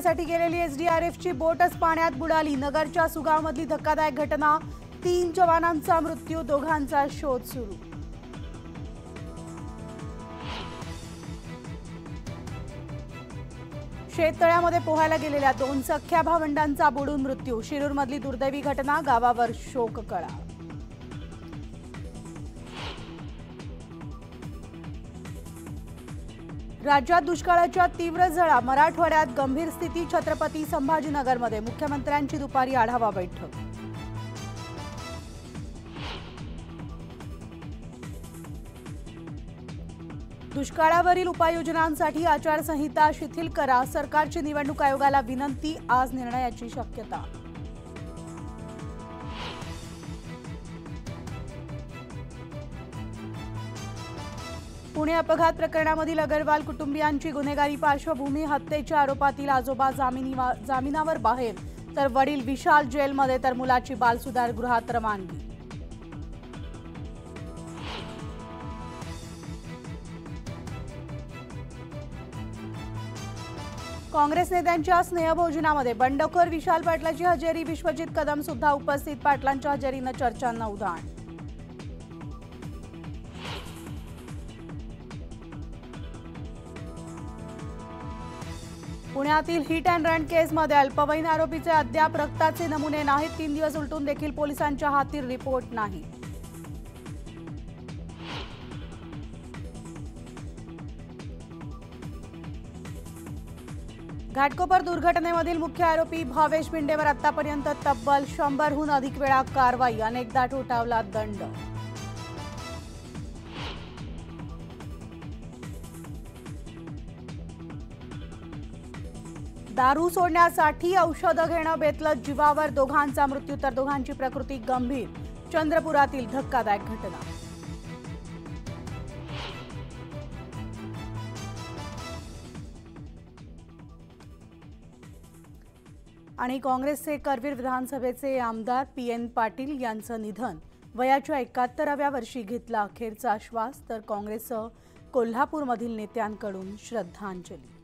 साठी गेलेली एसडीआरएफची बोटच पाण्यात बुडाली. नगरच्या सुगावमधली धक्कादायक घटना. तीन जवानांचा मृत्यू दोघांचा शोध सुरू. शेततळ्यामध्ये पोहायला गेलेल्या दोन सख्या भावंडांचा बुडून मृत्यू. शिरूरमधली दुर्दैवी घटना गावावर शोककळा. राज्यात दुष्काळाच्या तीव्र झळा मराठवाड्यात गंभीर स्थिती छत्रपती संभाजीनगरमध्ये मुख्यमंत्र्यांची दुपारी आढावा बैठक. दुष्काळावरील उपाययोजनांसाठी आचारसंहिता शिथिल करा सरकारची निवडणूक आयोगाला विनंती आज निर्णयाची शक्यता. पुणे अपघात प्रकरणामधील अगरवाल कुटुंबियांची गुन्हेगारी पार्श्वभूमी हत्येच्या आरोपातील आजोबा जामिनीवा- जामिनावर बाहेर तर वडील विशाल जेलमध्ये तर मुलाची बालसुधार गृहात रवानगी. काँग्रेस नेत्यांच्या स्नेहभोजनामध्ये बंडखोर विशाल पाटलाची हजेरी विश्वजित कदम सुद्धा उपस्थित पाटलांच्या हजेरीनं चर्चांना उधाण पुण्यातील हिट अँड रन केसमध्ये अल्पवयीन आरोपीचे अद्याप रक्ताचे नमुने नाहीत. तीन दिवस उलटून देखील पोलिसांच्या हाती रिपोर्ट नाही. घाटकोपर दुर्घटनेमधील मुख्य आरोपी भावेश पिंडेवर आतापर्यंत तब्बल शंभरहून अधिक वेळा कारवाई अनेकदा ठोठावला दंड. दारू सोडण्यासाठी औषधं घेणं बेतलं जीवावर दोघांचा मृत्यू तर दोघांची प्रकृती गंभीर. चंद्रपुरातील धक्कादायक घटना. आणि काँग्रेसचे करवीर विधानसभेचे आमदार पी एन पाटील यांचं निधन. वयाच्या एकाहत्तराव्या वर्षी घेतला अखेरचा श्वास तर काँग्रेससह कोल्हापूरमधील नेत्यांकडून श्रद्धांजली.